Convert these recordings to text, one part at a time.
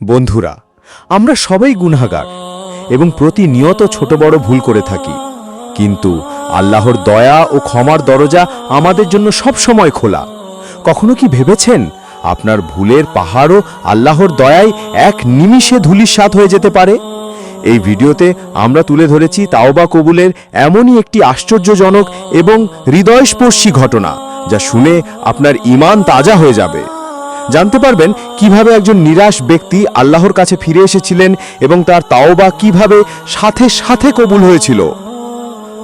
বন্ধুরা, আমরা সবাই গুনাহগার এবং প্রতিনিয়ত ছোট বড় ভুল করে থাকি। কিন্তু আল্লাহর দয়া ও ক্ষমার দরজা আমাদের জন্য সব সময় খোলা। কখনো কি ভেবেছেন আপনার ভুলের পাহাড়ও আল্লাহর দয়ায় এক নিমিষে ধুলিস্বাদ হয়ে যেতে পারে? এই ভিডিওতে আমরা তুলে ধরেছি তাওবা কবুলের এমনই একটি আশ্চর্যজনক এবং হৃদয়স্পর্শী ঘটনা, যা শুনে আপনার ইমান তাজা হয়ে যাবে। জানতে পারবেন কীভাবে একজন নিরাশ ব্যক্তি আল্লাহর কাছে ফিরে এসেছিলেন এবং তার তাওবা কীভাবে সাথে সাথে কবুল হয়েছিল।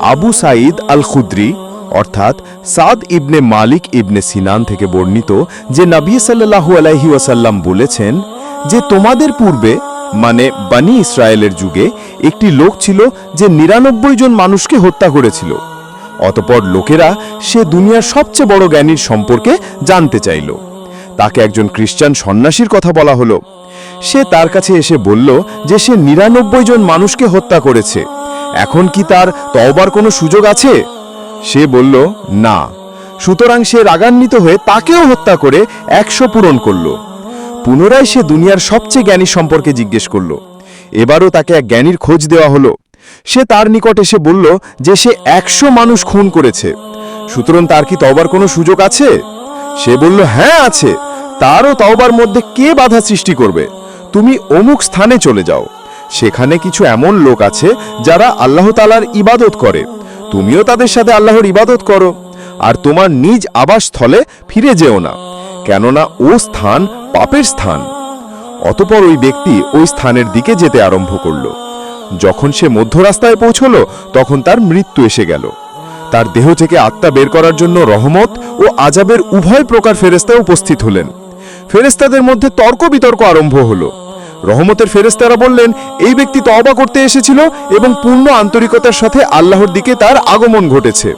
আবু সাঈদ আল খুদ্রি অর্থাৎ সাদ ইবনে মালিক ইবনে সিনান থেকে বর্ণিত যে নবী সাল্লাল্লাহু আলাইহি ওয়াসাল্লাম বলেছেন যে, তোমাদের পূর্বে মানে বানি ইসরায়েলের যুগে, একটি লোক ছিল যে নিরানব্বই জন মানুষকে হত্যা করেছিল। অতপর লোকেরা সে দুনিয়ার সবচেয়ে বড় জ্ঞানীর সম্পর্কে জানতে চাইল। তাকে একজন খ্রিস্টান সন্ন্যাসীর কথা বলা হলো। সে তার কাছে এসে বলল যে সে নিরানব্বই জন মানুষকে হত্যা করেছে। এখন কি তার তওবার কোনো সুযোগ আছে? সে বলল, না। সুতরাং সে রাগান্বিত হয়ে তাকেও হত্যা করে একশো পূরণ করল। পুনরায় সে দুনিয়ার সবচেয়ে জ্ঞানী সম্পর্কে জিজ্ঞেস করল। এবারও তাকে এক জ্ঞানীর খোঁজ দেওয়া হলো। সে তার নিকট এসে বলল যে সে একশো মানুষ খুন করেছে। সুতরাং তার কি তবার কোনো সুযোগ আছে? সে বলল হ্যাঁ আছে। তারও তাওবার মধ্যে কে বাধা সৃষ্টি করবে? তুমি অমুক স্থানে চলে যাও। সেখানে কিছু এমন লোক আছে যারা আল্লাহ তালার ইবাদত করে। তুমিও তাদের সাথে আল্লাহর ইবাদত করো। আর তোমার নিজ আবাসস্থলে ফিরে যেও না, কেননা ও স্থান পাপের স্থান। অতপর ওই ব্যক্তি ওই স্থানের দিকে যেতে আরম্ভ করল। যখন সে মধ্য রাস্তায় পৌঁছল, তখন তার মৃত্যু এসে গেল। তার দেহ থেকে আত্মা বের করার জন্য রহমত ও আজাবের উভয় প্রকার ফেরেস্তা উপস্থিত হলেন। ফেরেস্তাদের মধ্যে তর্ক বিতর্ক আরম্ভ হলো। রহমতের ফেরেস্তারা বললেন, এই ব্যক্তি তওবা করতে এসেছিল এবং পূর্ণ আন্তরিকতার সাথে আল্লাহর দিকে তার আগমন ঘটেছে।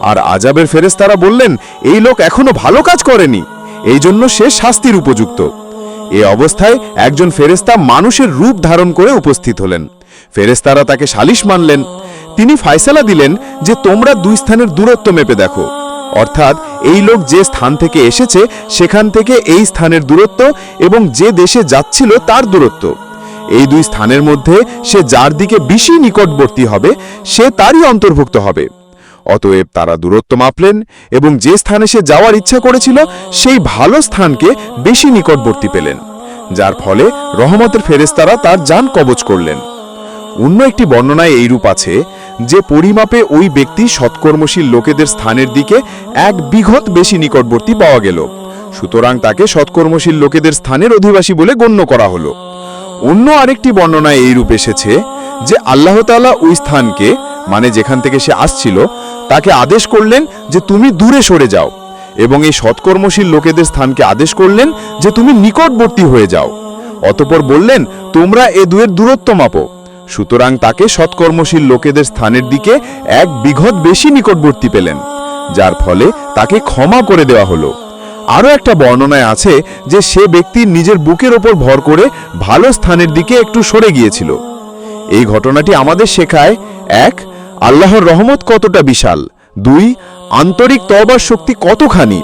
আর আজাবের ফেরেস্তারা বললেন, এই লোক এখনও ভালো কাজ করেনি। এই জন্য সে শাস্তির উপযুক্ত। এ অবস্থায় একজন ফেরেস্তা মানুষের রূপ ধারণ করে উপস্থিত হলেন। ফেরেস্তারা তাকে সালিশ মানলেন। তিনি ফায়সালা দিলেন যে তোমরা দুই স্থানের দূরত্ব মেপে দেখো। অর্থাৎ এই লোক যে স্থান থেকে এসেছে, সেখান থেকে এই স্থানের দূরত্ব এবং যে দেশে যাচ্ছিল তার দূরত্ব। এই দুই স্থানের মধ্যে সে যার দিকে বেশি নিকটবর্তী হবে, সে তারই অন্তর্ভুক্ত হবে। অতএব তারা দূরত্ব মাপলেন এবং যে স্থানে সে যাওয়ার ইচ্ছা করেছিল, সেই ভালো স্থানকে বেশি নিকটবর্তী পেলেন। যার ফলে রহমতের ফেরেস্তারা তার যান কবচ করলেন। অন্য একটি বর্ণনায় এইরূপ আছে যে পরিমাপে ওই ব্যক্তি সৎকর্মশীল লোকেদের স্থানের দিকে এক বিঘত বেশি নিকটবর্তী পাওয়া গেল। সুতরাং তাকে সৎকর্মশীল লোকেদের স্থানের অধিবাসী বলে গণ্য করা হলো। অন্য আরেকটি বর্ণনায় এইরূপ এসেছে যে আল্লাহ তাআলা ওই স্থানকে মানে যেখান থেকে সে আসছিল, তাকে আদেশ করলেন যে তুমি দূরে সরে যাও এবং এই সৎকর্মশীল লোকেদের স্থানকে আদেশ করলেন যে তুমি নিকটবর্তী হয়ে যাও। অতপর বললেন, তোমরা এ দুয়ের দূরত্ব মাপো। সুতরাং তাকে সৎকর্মশীল লোকেদের স্থানের দিকে এক বিঘত বেশি নিকটবর্তী পেলেন, যার ফলে তাকে ক্ষমা করে দেওয়া হলো। আরও একটা বর্ণনায় আছে যে সে ব্যক্তি নিজের বুকের ওপর ভর করে ভালো স্থানের দিকে একটু সরে গিয়েছিল। এই ঘটনাটি আমাদের শেখায়, এক, আল্লাহর রহমত কতটা বিশাল, দুই, আন্তরিক তবার শক্তি কতখানি,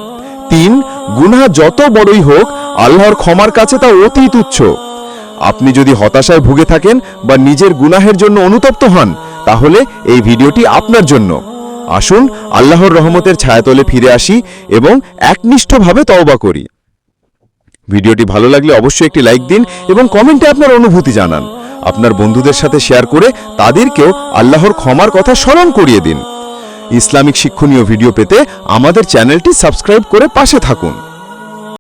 তিন, গুনাহ যত বড়ই হোক, আল্লাহর ক্ষমার কাছে তা অতি তুচ্ছ আপনি যদি হতাশায় ভুগে থাকেন বা নিজের গুনাহের জন্য অনুতপ্ত হন, তাহলে এই ভিডিওটি আপনার জন্য। আসুন আল্লাহর রহমতের ছায়াতলে ফিরে আসি এবং একনিষ্ঠভাবে তওবা করি। ভিডিওটি ভালো লাগলে অবশ্যই একটি লাইক দিন এবং কমেন্টে আপনার অনুভূতি জানান। আপনার বন্ধুদের সাথে শেয়ার করে তাদেরকেও আল্লাহর ক্ষমার কথা স্মরণ করিয়ে দিন। ইসলামিক শিক্ষণীয় ভিডিও পেতে আমাদের চ্যানেলটি সাবস্ক্রাইব করে পাশে থাকুন।